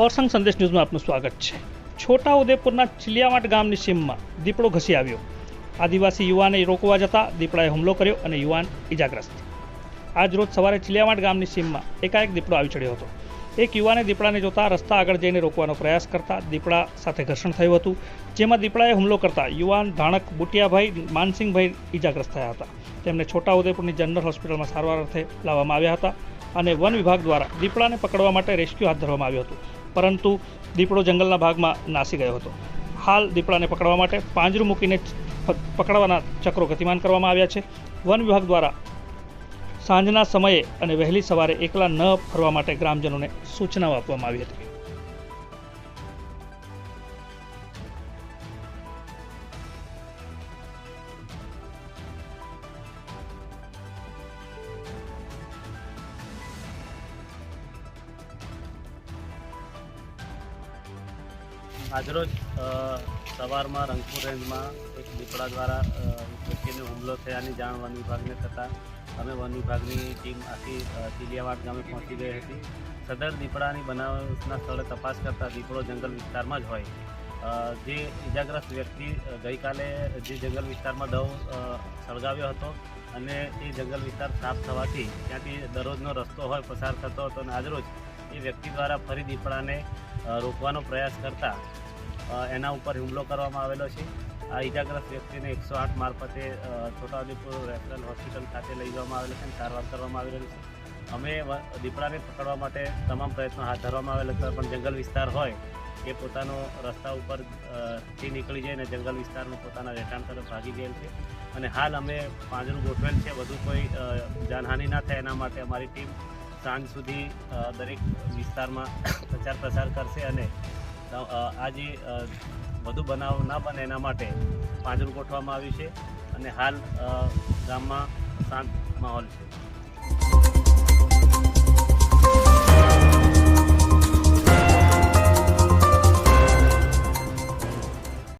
ઓરસંગ સંદેશ ન્યૂઝમાં આપનું સ્વાગત છે. છોટા ઉદેપુરના ચિલિયાવાટ ગામની સીમમાં દીપડો ઘસી આવ્યો. આદિવાસી યુવાને રોકવા જતાં દીપડાએ હુમલો કર્યો અને યુવાન ઇજાગ્રસ્ત આજ રોજ સવારે ચિલિયાવાટ ગામની સીમમાં એકાએક દીપડો આવી ચડ્યો હતો. એક યુવાને દીપડાને જોતા રસ્તા આગળ જઈને રોકવાનો પ્રયાસ કરતા દીપડા સાથે ઘર્ષણ થયું હતું, જેમાં દીપડાએ હુમલો કરતા યુવાન ધાણક બુટિયાભાઈ માનસિંહભાઈ ઇજાગ્રસ્ત થયા હતા. તેમને છોટા ઉદેપુરની જનરલ હોસ્પિટલમાં સારવાર અર્થે લાવવામાં આવ્યા હતા અને વન વિભાગ દ્વારા દીપડાને પકડવા માટે રેસ્ક્યુ હાથ ધરવામાં આવ્યું હતું. પરંતુ દીપડો જંગલના ભાગમાં નાસી ગયો હતો. હાલ દીપડાને પકડવા માટે પાંજરું મૂકીને પકડવાના ચક્રો ગતિમાન કરવામાં આવ્યા છે. વન વિભાગ દ્વારા સાંજના સમયે અને વહેલી સવારે એકલા ન ફરવા માટે ગ્રામજનોને સૂચનાઓ આપવામાં આવી હતી. આજરોજ સવારમાં રંગપુર રેન્જમાં એક દીપડા દ્વારા એક વ્યક્તિને હુમલો થયાની જાણ વન વિભાગને થતાં અમે વન વિભાગની ટીમ આખી ચીલિયાવાડ ગામે પહોંચી ગઈ હતી. સદર દીપડાની બનાવના સ્થળે તપાસ કરતા દીપડો જંગલ વિસ્તારમાં જ હોય. જે ઇજાગ્રસ્ત વ્યક્તિ ગઈકાલે જે જંગલ વિસ્તારમાં દવ સળગાવ્યો હતો અને એ જંગલ વિસ્તાર સાફ થવાથી ત્યાંથી દરરોજનો રસ્તો હોય, પસાર થતો હતો અને આજરોજ એ વ્યક્તિ દ્વારા ફરી દીપડાને રોકવાનો પ્રયાસ કરતા એના ઉપર હુમલો કરવામાં આવેલો છે. આ ઇજાગ્રસ્ત વ્યક્તિને એકસો આઠ મારફતે છોટાઉદેપુર રેફરલ હોસ્પિટલ ખાતે લઈ જવામાં આવેલો છે અને સારવાર કરવામાં આવી રહી છે. અમે દીપડાને પકડવા માટે તમામ પ્રયત્નો હાથ ધરવામાં આવેલા હતા પણ જંગલ વિસ્તાર હોય એ પોતાનો રસ્તા ઉપર અ, થી નીકળી જઈને જંગલ વિસ્તારનું પોતાના રહેઠાણ તરફ ભાગી ગયેલ છે. અને હાલ અમે પાંજરું ગોઠવેલ છે વધુ કોઈ જાનહાનિ ના થાય એના માટે અમારી ટીમ સાંજ સુધી દરેક વિસ્તારમાં પ્રચાર પ્રસાર કરશે અને અ, આ જે વધુ બનાવ ના બને એના માટે પાંજરું ગોઠવવામાં આવ્યું છે અને હાલ ગામમાં શાંત માહોલ છે.